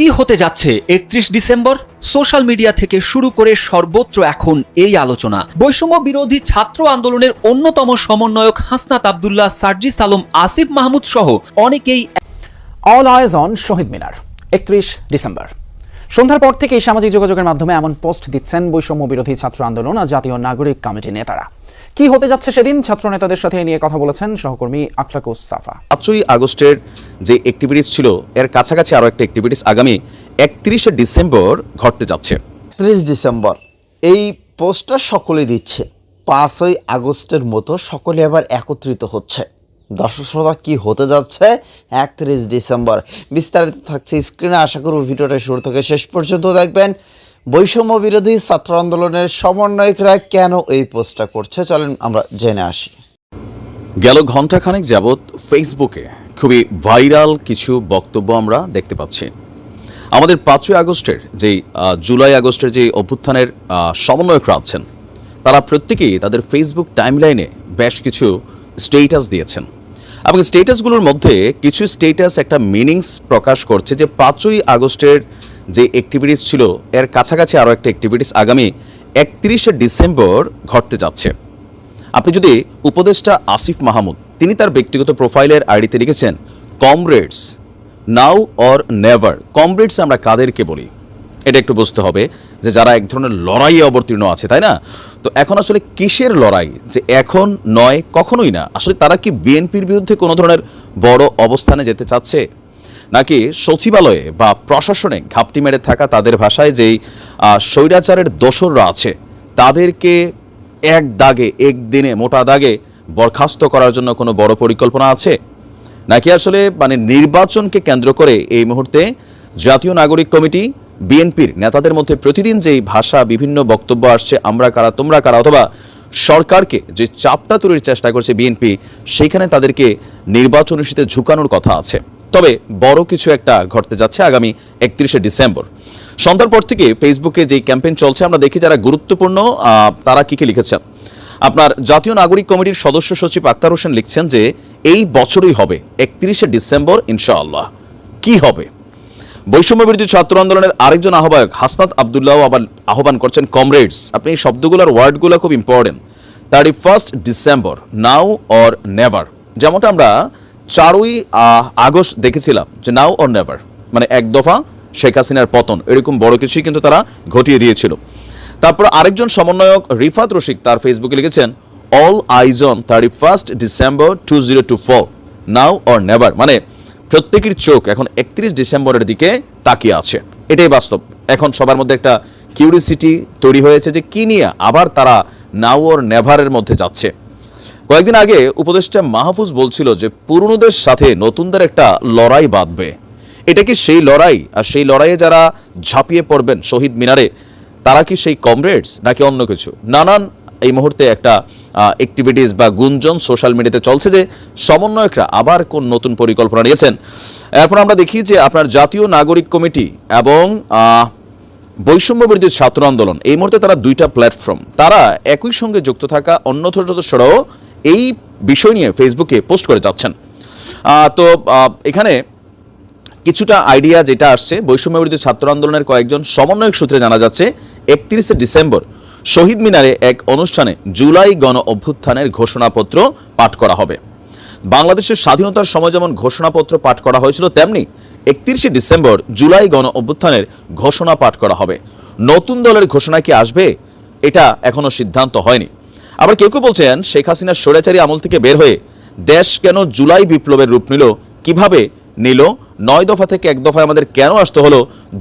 কি হতে যাচ্ছে একত্রিশ ডিসেম্বর? সোশ্যাল মিডিয়া থেকে শুরু করে সর্বত্র এখন এই আলোচনা। বৈষম্য বিরোধী ছাত্র আন্দোলনের অন্যতম সমন্বয়ক হাসনাত আবদুল্লাহ, সার্জিস আলম, আসিফ মাহমুদ সহ অনেকেই অল আইজ অন শহীদ মিনার, একত্রিশ ডিসেম্বর। সন্ধ্যার পর থেকেই সামাজিক যোগাযোগের মাধ্যমে এমন পোস্ট দিচ্ছেন বৈষম্য বিরোধী ছাত্র আন্দোলন আর জাতীয় নাগরিক কমিটি নেতারা। কি হতে যাচ্ছে সেদিন? ছাত্র নেতাদের সাথে নিয়ে কথা বলেছেন সহকর্মী আখলাকুস সাফা। পাঁচই আগস্টের যে অ্যাক্টিভিটিস ছিল এর কাছাকাছি আরও একটা অ্যাক্টিভিটিস আগামী একত্রিশে ডিসেম্বর ঘটতে যাচ্ছে। ত্রিশ ডিসেম্বর এই পোস্টটা সকলে দিচ্ছে। পাঁচই আগস্টের মতো সকলে আবার একত্রিত হচ্ছে। দর্শক শ্রোতা কি হতে যাচ্ছে? একত্রিশ ডিসেম্বর বিস্তারিত থাকছে স্ক্রিনে। আশা করব ভিডিওটা শুরু থেকে শেষ পর্যন্ত দেখবেন। বৈষম্য বিরোধী ছাত্র আন্দোলনের সমন্বয়করা কেন এই পোস্টটা করছে? চলেন আমরা জেনে আসি। গেল ঘণ্টাখানেক যাবৎ ফেসবুকে খুবই ভাইরাল কিছু বক্তব্য আমরা দেখতে পাচ্ছি। আমাদের পাঁচই আগস্টের যেই জুলাই আগস্টের যে অভ্যুত্থানের সমন্বয়করা আছেন, তারা প্রত্যেকেই তাদের ফেসবুক টাইমলাইনে বেশ কিছু স্টেটাস দিয়েছেন। এবং স্টেটাসগুলোর মধ্যে কিছু স্টেটাস একটা মিনিংস প্রকাশ করছে যে পাঁচই আগস্টের যে অ্যাক্টিভিটিস ছিল, এর কাছাকাছি আরও একটা অ্যাক্টিভিটিস আগামী একত্রিশে ডিসেম্বর ঘটতে যাচ্ছে। আপনি যদি উপদেষ্টা আসিফ মাহমুদ, তিনি তার ব্যক্তিগত প্রোফাইলের আইডিতে লিখেছেন comrades now or never comrades আমরা কাদেরকে বলি? এটা একটু বুঝতে হবে যে যারা এক ধরনের লড়াইয়ে অবতীর্ণ আছে, তাই না? তো এখন আসলে কিসের লড়াই? যে এখন নয়, কখনোই না। আসলে তারা কি বিএনপির বিরুদ্ধে কোনো ধরনের বড় অবস্থানে যেতে চাচ্ছে? নাকি সচিবালয়ে বা প্রশাসনে ঘাপটি মেরে থাকা তাদের ভাষায় যেই স্বৈরাচারের দোসররা আছে, তাদেরকে এক দাগে একদিনে মোটা দাগে বরখাস্ত করার জন্য কোনো বড় পরিকল্পনা আছে? নাকি আসলে মানে নির্বাচনকে কেন্দ্র করে এই মুহূর্তে জাতীয় নাগরিক কমিটি, বিএনপির নেতাদের মধ্যে প্রতিদিন যেই ভাষা, বিভিন্ন বক্তব্য আসছে, আমরা কারা, তোমরা কারা, অথবা সরকারকে যে চাপটা তৈরির চেষ্টা করছে বিএনপি সেইখানে তাদেরকে নির্বাচন ইস্যুতে ঝুঁকানোর কথা আছে। তবে বড় কিছু একটা ঘটতে যাচ্ছে আগামী একত্রিশে ডিসেম্বর। সন্ধ্যার পর থেকে ফেসবুকে যে ক্যাম্পেইন চলছে, আমরা দেখি যারা গুরুত্বপূর্ণ তারা কি কি লিখেছেন। আপনার জাতীয় নাগরিক কমিটির সদস্য সচিব আক্তার হোসেন লিখছেন যে, এই বছরই হবে একত্রিশে ডিসেম্বর, ইনশাআল্লাহ। কি হবে? বৈষম্য বিরোধী ছাত্র আন্দোলনের আরেকজন আহ্বায়ক হাসনাত আবদুল্লাহ আবার আহ্বান করছেন, কমরেডস আপনি এই শব্দগুলোর ওয়ার্ডগুলো খুব important thirty first December now or never যেমনটা আমরা চারই আগস্ট দেখেছিলাম যে নাও অর নেভার মানে এক দফা শেখ হাসিনার পতন, এরকম বড় কিছুই কিন্তু তারা ঘটিয়ে দিয়েছিল। তারপর আরেকজন সমন্বয়ক রিফাত রশিক তার ফেসবুকে লিখেছেন all eyes on thirty first December two zero two four now or never মানে প্রত্যেকের চোখ এখন একত্রিশ ডিসেম্বরের দিকে তাকিয়ে আছে। এটাই বাস্তব। এখন সবার মধ্যে একটা কিউরিসিটি তৈরি হয়েছে যে কি নিয়ে আবার তারা নাও অর নেভারের মধ্যে যাচ্ছে। কয়েকদিন আগে উপদেষ্টা মাহফুজ বলছিল যে পুরনোদের সাথে নতুনদের একটা লড়াই বাঁধবে। এটা কি সেই লড়াই? আর সেই লড়াইয়ে যারা ঝাঁপিয়ে পড়বেন শহীদ মিনারে, তারা কি সেই কমরেডস নাকি অন্য কিছু? নানান এই মুহূর্তে একটা অ্যাক্টিভিটিস বা গুঞ্জন সোশ্যাল মিডিয়াতে চলছে যে সমন্বয়করা আবার কোন নতুন পরিকল্পনা নিয়েছেন। এরপর আমরা দেখি যে আপনার জাতীয় নাগরিক কমিটি এবং বৈষম্য বিরোধী ছাত্র আন্দোলন, এই মুহূর্তে তারা দুইটা প্ল্যাটফর্ম তারা একই সঙ্গে যুক্ত থাকা অন্য সদস্যরাও এই বিষয় নিয়ে ফেসবুকে পোস্ট করে যাচ্ছেন। তো এখানে কিছুটা আইডিয়া যেটা আসছে বৈষম্য বিরোধী ছাত্র আন্দোলনের কয়েকজন সমন্বয়ক সূত্রে জানা যাচ্ছে, একত্রিশে ডিসেম্বর শহীদ মিনারে এক অনুষ্ঠানে জুলাই গণ অভ্যুত্থানের ঘোষণাপত্র পাঠ করা হবে। বাংলাদেশের স্বাধীনতার সময় যেমন ঘোষণাপত্র পাঠ করা হয়েছিল, তেমনি একত্রিশে ডিসেম্বর জুলাই গণ অভ্যুত্থানের ঘোষণা পাঠ করা হবে। নতুন দলের ঘোষণা কি আসবে? এটা এখনও সিদ্ধান্ত হয়নি। আবার কেউ কেউ বলছেন শেখ হাসিনার স্বৈরাচারী আমল থেকে বের হয়ে দেশ কেন জুলাই বিপ্লবের রূপ নিল? কীভাবে নিল? নয় দফা থেকে এক দফায় আমাদের কেন আসতে হলো?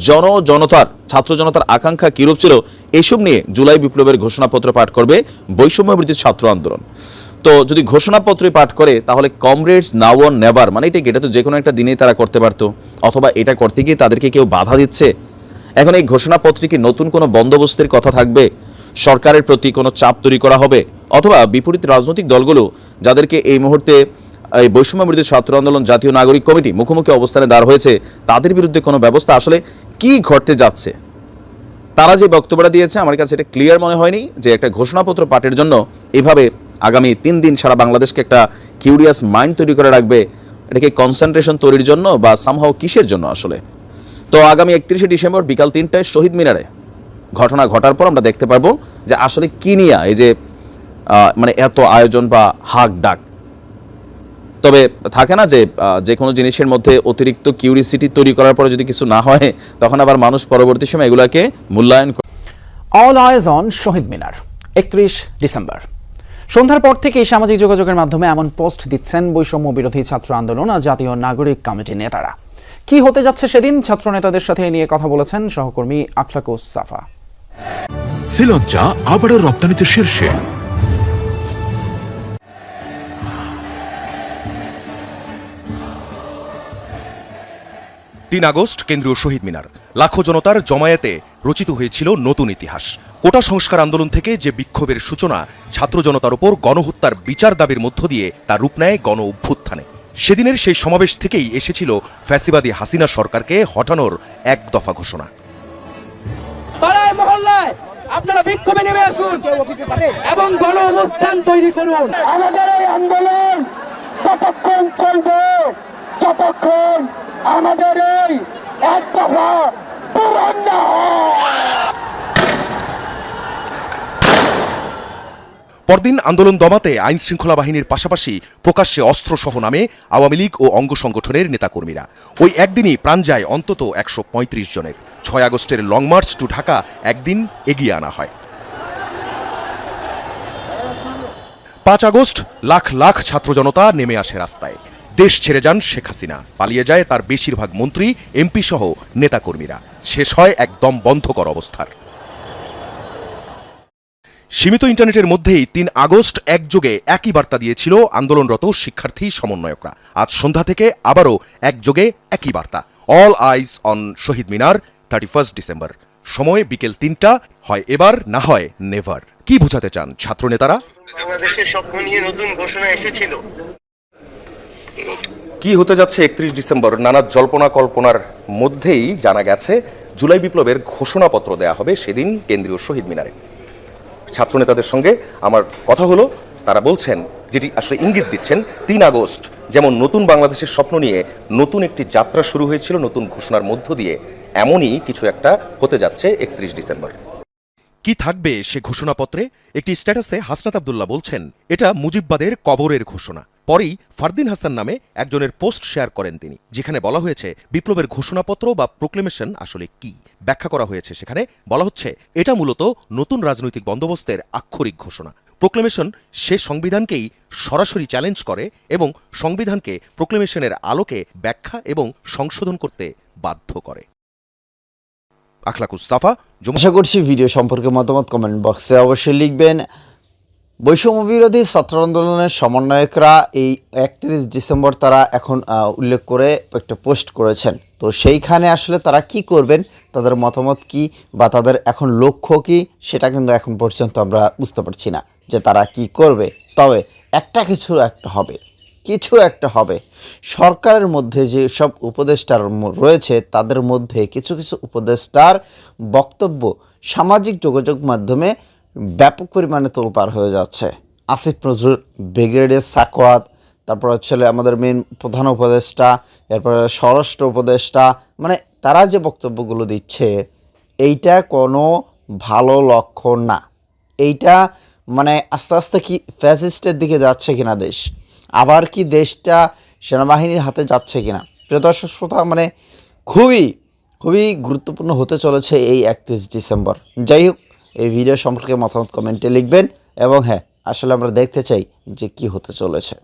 জন জনতার ছাত্র জনতার আকাঙ্ক্ষা কিরূপ ছিল? এসব নিয়ে জুলাই বিপ্লবের ঘোষণাপত্র পাঠ করবে বৈষম্য বিরোধী ছাত্র আন্দোলন। তো যদি ঘোষণাপত্রই পাঠ করে, তাহলে কমরেডস নাও অন নেভার মানে এটা এটা তো যে কোনো একটা দিনেই তারা করতে পারতো। অথবা এটা করতে গিয়ে তাদেরকে কেউ বাধা দিচ্ছে? এখন এই ঘোষণাপত্রে কি নতুন কোনো বন্দোবস্তের কথা থাকবে? সরকারের প্রতি কোনো চাপ তৈরি করা হবে অথবা বিপরীত রাজনৈতিক দলগুলো যাদেরকে এই মুহূর্তে এই বৈষম্য বিরোধী ছাত্র আন্দোলন জাতীয় নাগরিক কমিটি মুখোমুখি অবস্থানে দাঁড় হয়েছে, তাদের বিরুদ্ধে কোনো ব্যবস্থা আসলে কি ঘটতে যাচ্ছে? তারা যে বক্তব্যটা দিয়েছে, আমার কাছে এটা ক্লিয়ার মনে হয়নি যে একটা ঘোষণাপত্র পাঠের জন্য এভাবে আগামী তিন দিন সারা বাংলাদেশকে একটা কিউরিয়াস মাইন্ড তৈরি করে রাখবে। এটাকে কনসেন্ট্রেশন তৈরির জন্য বা সামহাও কিসের জন্য আসলে? তো আগামী একত্রিশে ডিসেম্বর বিকাল তিনটায় শহীদ মিনারে ঘটনা ঘটার পর আমরা দেখতে পারব যে আসলে কি নিয়ে, এই যে মানে এত আয়োজন বা হাক ডাক। তবে থাকে না যে যে কোনো জিনিসের মধ্যে অতিরিক্ত কিউরিসিটি তৈরি করার পরে যদি কিছু না হয়, তখন আবার মানুষ পরবর্তী সময় এগুলাকে মূল্যায়ন করে। অল আইজ অন শহীদ মিনার, একত্রিশ ডিসেম্বর। সন্ধ্যার পর থেকেই সামাজিক যোগাযোগের মাধ্যমে এমন পোস্ট দিচ্ছেন বৈষম্য বিরোধী ছাত্র আন্দোলন আর জাতীয় নাগরিক কমিটির নেতারা। কি হতে যাচ্ছে সেদিন? ছাত্র নেতাদের সাথে নিয়ে কথা বলেছেন সহকর্মী আখলাকুস সাফা। শ্রীলঞ্চা আবারও রপ্তানিতে শীর্ষে। তিন আগস্ট কেন্দ্রীয় শহীদ মিনার। লাখো জনতার জমায়েতে রচিত হয়েছিল নতুন ইতিহাস। কোটা সংস্কার আন্দোলন থেকে যে বিক্ষোভের সূচনা, ছাত্র জনতার উপর গণহত্যার বিচার দাবির মধ্য দিয়ে তা রূপ নেয় গণ অভ্যুত্থানে সেদিনের সেই সমাবেশ থেকেই এসেছিল ফ্যাসিবাদী হাসিনা সরকারকে হটানোর এক দফা ঘোষণা। আপনারা বিক্ষোভে নেমে আসুন এবং গণ অবস্থান তৈরি করুন। আমাদের এই আন্দোলন ততক্ষণ চলবে যতক্ষণ আমাদের এই এক দফা পূরণ না হয়। পরদিন আন্দোলন দমাতে আইন শৃঙ্খলা বাহিনীর পাশাপাশি প্রকাশ্যে অস্ত্রসহ নামে আওয়ামী লীগ ও অঙ্গ সংগঠনের নেতাকর্মীরা। ওই একদিনই প্রাণ যায় অন্তত একশো পঁয়ত্রিশ জনের। ছয় আগস্টের লং মার্চ টু ঢাকা একদিন এগিয়ে আনা হয়। পাঁচ আগস্ট লাখ লাখ ছাত্র জনতা নেমে আসে রাস্তায়। দেশ ছেড়ে যান শেখ হাসিনা। পালিয়ে যায় তার বেশিরভাগ মন্ত্রী, এমপি সহ নেতাকর্মীরা। শেষ হয় একদম বন্ধকর অবস্থার। সীমিত ইন্টারনেটের মধ্যেই তিন আগস্ট একযোগে একই বার্তা দিয়েছিল আন্দোলনরত শিক্ষার্থী সমন্বয়করা। আজ সন্ধ্যা থেকে আবারও একযোগে একই বার্তা। All eyes on Shaheed Minar thirty first December সময় বিকেল তিনটা হয় এবার না হয় নেভার কি বোঝাতে চান ছাত্রনেতারা? বাংলাদেশের স্বপ্ন নিয়ে নতুন ঘোষণা এসেছিল। কি হতে যাচ্ছে একত্রিশ ডিসেম্বর? নানা জল্পনা কল্পনার মধ্যেই জানা গেছে জুলাই বিপ্লবের ঘোষণাপত্র দেয়া হবে সেদিন কেন্দ্রীয় শহীদ মিনারে। ছাত্রনেতাদের সঙ্গে আমার কথা হলো, তারা বলছেন, যেটি আসলে ইঙ্গিত দিচ্ছেন, তিন আগস্ট, যেমন নতুন বাংলাদেশের স্বপ্ন নিয়ে নতুন একটি যাত্রা শুরু হয়েছিল, নতুন ঘোষণার মধ্য দিয়ে, এমনই কিছু একটা হতে যাচ্ছে একত্রিশ ডিসেম্বর। কি থাকবে সে ঘোষণাপত্রে? একটি স্ট্যাটাসে হাসনাত আবদুল্লাহ বলছেন, এটা মুজিববাদের কবরের ঘোষণা। পরেই ফারদিন হাসান নামে একজনের পোস্ট শেয়ার করেন তিনি, যেখানে বলা হয়েছে, বিপ্লবের ঘোষণাপত্র বা প্রোক্লেমেশন আসলে কি? ব্যাখ্যা করা হয়েছে সেখানে বলা হচ্ছে, এটা মূলত নতুন রাজনৈতিক বন্দোবস্তের আক্ষরিক ঘোষণা। প্রোক্লেমেশন সে সংবিধানকেই সরাসরি চ্যালেঞ্জ করে এবং সংবিধানকে প্রোক্লেমেশনের আলোকে ব্যাখ্যা এবং সংশোধন করতে বাধ্য করে। আখলাকুস সাফা, জমু আশা করছি ভিডিও সম্পর্কে মতামত কমেন্ট বক্সে অবশ্যই লিখবেন। বৈষম্য বিরোধী ছাত্র আন্দোলনের সমন্বয়করা এই একত্রিশ ডিসেম্বর তারা এখন উল্লেখ করে একটা পোস্ট করেছেন। তো সেইখানে আসলে তারা কি করবেন, তাদের মতামত কি বা তাদের এখন লক্ষ্য কি, সেটা কিন্তু এখন পর্যন্ত আমরা বুঝতে পারছি না যে তারা কি করবে। তবে একটা কিছু একটা হবে। কিছু একটা হবে। সরকারের মধ্যে যে সব উপদেষ্টার রয়েছে, তাদের মধ্যে কিছু কিছু উপদেষ্টার বক্তব্য সামাজিক যোগাযোগ মাধ্যমে ব্যাপক পরিমাণে তোলপাড় হয়ে যাচ্ছে। আসিফ নজরুল, ব্রিগেডিয়ার সাকওয়াত তারপর হচ্ছে আমাদের মেন প্রধান উপদেষ্টা, এরপরে স্বরাষ্ট্র উপদেষ্টা মানে তারা যে বক্তব্যগুলো দিচ্ছে, এইটা কোনো ভালো লক্ষণ না। এইটা মানে আস্তে আস্তে কি ফ্যাসিস্টের দিকে যাচ্ছে কিনা দেশ? আবার কি দেশটা সেনাবাহিনীর হাতে যাচ্ছে কিনা? প্রিয় দর্শক শ্রোতা মানে খুবই খুবই গুরুত্বপূর্ণ হতে চলেছে এই একত্রিশ ডিসেম্বর। যাই হোক, এই ভিডিও সম্পর্কে মতামত কমেন্টে লিখবেন এবং হ্যাঁ আসলে আমরা দেখতে চাই যে কি হতে চলেছে।